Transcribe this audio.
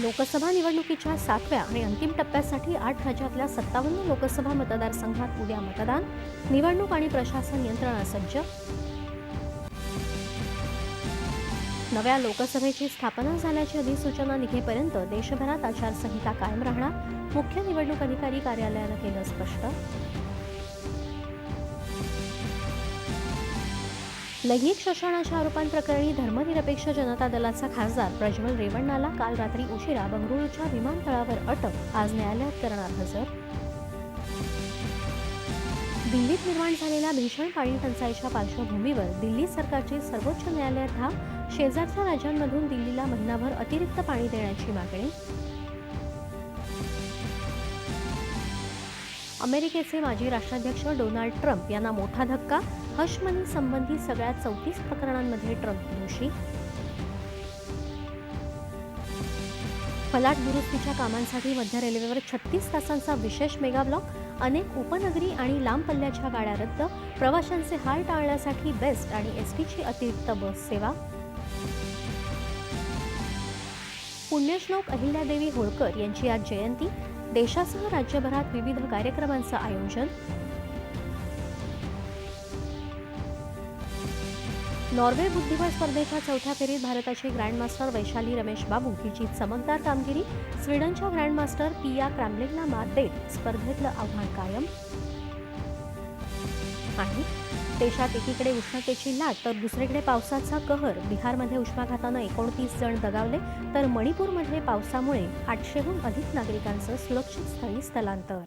लोकसभा निवडणुकीच्या सातव्या आणि अंतिम टप्प्यासाठी आठ राज्यातल्या सत्तावन्न लोकसभा मतदारसंघात उद्या मतदान निवडणूक आणि प्रशासन यंत्रणा सज्ज. नव्या लोकसभेची स्थापना झाल्याची अधिसूचना निघेपर्यंत देशभरात आचारसंहिता कायम राहणार मुख्य निवडणूक अधिकारी कार्यालयानं केलं स्पष्ट. लैंगिक शोषणाच्या आरोपांप्रकरणी धर्मनिरपेक्ष जनता दलाचा खासदार प्रज्वल रेवण्णाला काल रात्री उशिरा बंगळुरूच्या विमानतळावर अटक. आज न्यायालयात करणार हजर. दिल्लीत निर्माण झालेल्या भीषण पाणी टंचाईच्या पार्श्वभूमीवर दिल्ली सरकारची सर्वोच्च न्यायालयात धाव. शेजारच्या राज्यांमधून दिल्लीला महिनाभर अतिरिक्त पाणी देण्याची मागणी. अमेरिकेचे माजी राष्ट्राध्यक्ष डोनाल्ड ट्रम्प यांना मोठा धक्का हशमनी संबंधी सगळ्या चौतीस प्रकरणांमध्ये ट्रम्प दोषी. फलाट दुरुस्तीच्या कामांसाठी मध्य रेल्वेवर छत्तीस तासांचा विशेष मेगा ब्लॉक अनेक उपनगरी आणि लांब पल्ल्याच्या गाड्या रद्द प्रवाशांचे हाल टाळण्यासाठी बेस्ट आणि एसटीची अतिरिक्त बस सेवा. पुण्यश्लोक अहिल्यादेवी होळकर यांची आज जयंती देशासह राज्यभरात विविध कार्यक्रमांचं आयोजन. नॉर्वे बुद्धिबळ स्पर्धेच्या चौथ्या फेरीत भारताची ग्रँडमास्टर वैशाली रमेश बाबू हिची चमकदार कामगिरी. स्वीडनच्या ग्रँडमास्टर पिया क्रॅम्लिनला मात देत स्पर्धेतलं आव्हान कायम. आणि देशात एकीकडे उष्णतेची लाट तर दुसरीकडे पावसाचा कहर. बिहारमध्ये उष्माघातानं एकोणतीस जण दगावले तर मणिपूरमध्ये पावसामुळे आठशेहून अधिक नागरिकांचं सुरक्षित स्थळी स्थलांतर.